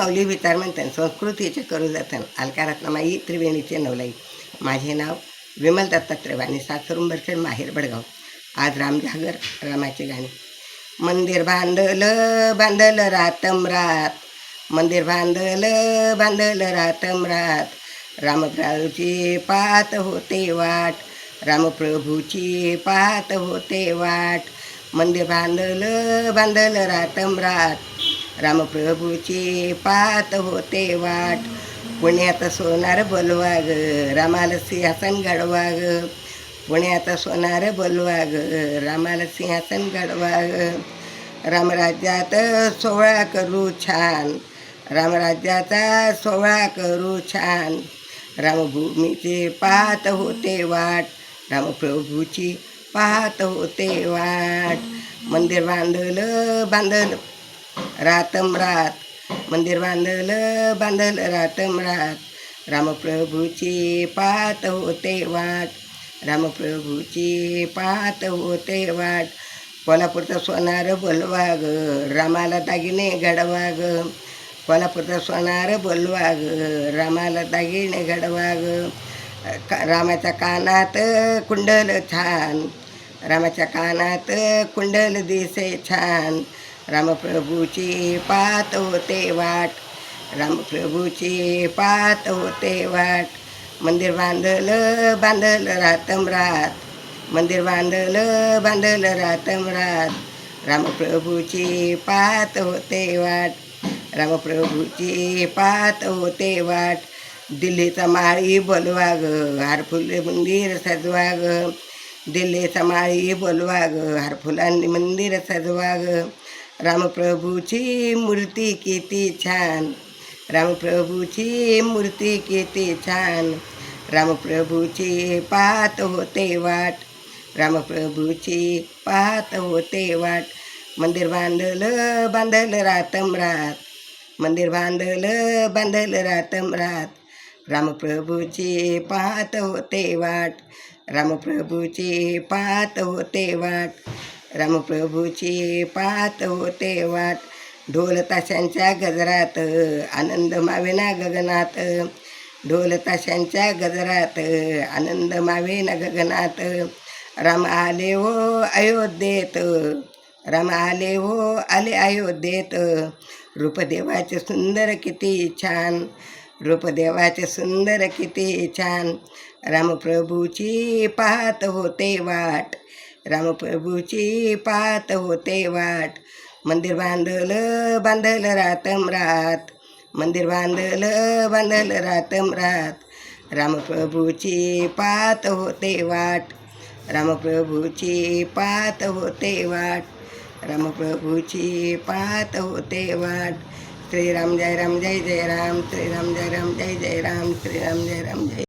माऊली विचार म्हणतात संस्कृतीचे करू जातन. अलकारात्नमाई त्रिवेणीचे नवलाई. माझे नाव विमल दत्तात्रय वाणी सासरुंबरखेड माहेर बडगाव. आज राम जागर गाणे गाणी. मंदिर बांधलं बांधलं रातम रात. मंदिर बांधलं बांधलं रातम रात. रामप्रभूची पाहत होते वाट. रामप्रभूची पाहत होते वाट. मंदिर बांधलं बांधलं रातम रात. रामप्रभूची पाहत होते वाट. पुण्यात सोनार बोलवा ग रामाला सिंहासन घडवा ग पुण्यात सोनार बोलवा ग रामाला सिंहासन घडवा ग रामराज्यात सोहळा करू छान. रामराज्याचा सोहळा करू छान. रामभूमीचे पाहत होते वाट. रामप्रभूची पाहत होते वाट. मंदिर बांधलं बांधलं. रातम रात मंदिर बांधलं बांधलं रातम रात. रामप्रभूची पाहत होते वाट रामप्रभूची पाहत होते वाट. कोल्हापूरचं सोनार बोलवा ग रामाला दागिने घडवा ग कोल्हापूरचं सोनार बोलवा ग रामाला दागिने घडवा ग का रामाच्या कानात कुंडल छान रामाच्या कानात कुंडल दिसे छान. रामप्रभूची पाहत होते वाट. रामप्रभूची पाहत होते वाट. मंदिर बांधलं बांधलं रातम रात. मंदिर बांधलं बांधलं रातम रात. रामप्रभूची पाहत होते वाट. रामप्रभूची पाहत होते वाट. दिल्लीचा माळी बोलवा ग हारफुले मंदिर सजवा ग दिल्लीचा माळी बोलवा ग हारफुलांनी मंदिर सजवा ग रामप्रभूची मूर्ती किती छान. रामप्रभूची मूर्ती किती छान. रामप्रभूची पाहत होते वाट. रामप्रभूची पाहत होते वाट. मंदिर बांधलं बांधलं रातम रात. मंदिर बांधलं बांधलं रातम रात. रामप्रभूची पाहत होते वाट. रामप्रभूची पाहत होते वाट. रामप्रभूची पाहत होते वाट. ढोल ताशांच्या गजरात आनंद मावेना गगनात. ढोल ताशांच्या गजरात आनंद मावेना गगनात. राम आले हो अयोध्येत राम आले हो आले अयोध्येत. रूपदेवाचे सुंदर किती छान रूपदेवाचे सुंदर किती छान. रामप्रभूची पाहत होते वाट. रामप्रभूची पात होते वाट. मंदिर बांधलं बांधलं रातम रात. मंदिर बांधलं बांधलं रातम रात. रामप्रभूची पात होते वाट. रामप्रभूची पात होते वाट. रामप्रभूची पात होते वाट. श्रीराम जय राम जय जय राम. श्रीराम जय राम जय जय राम. श्रीराम जय राम जय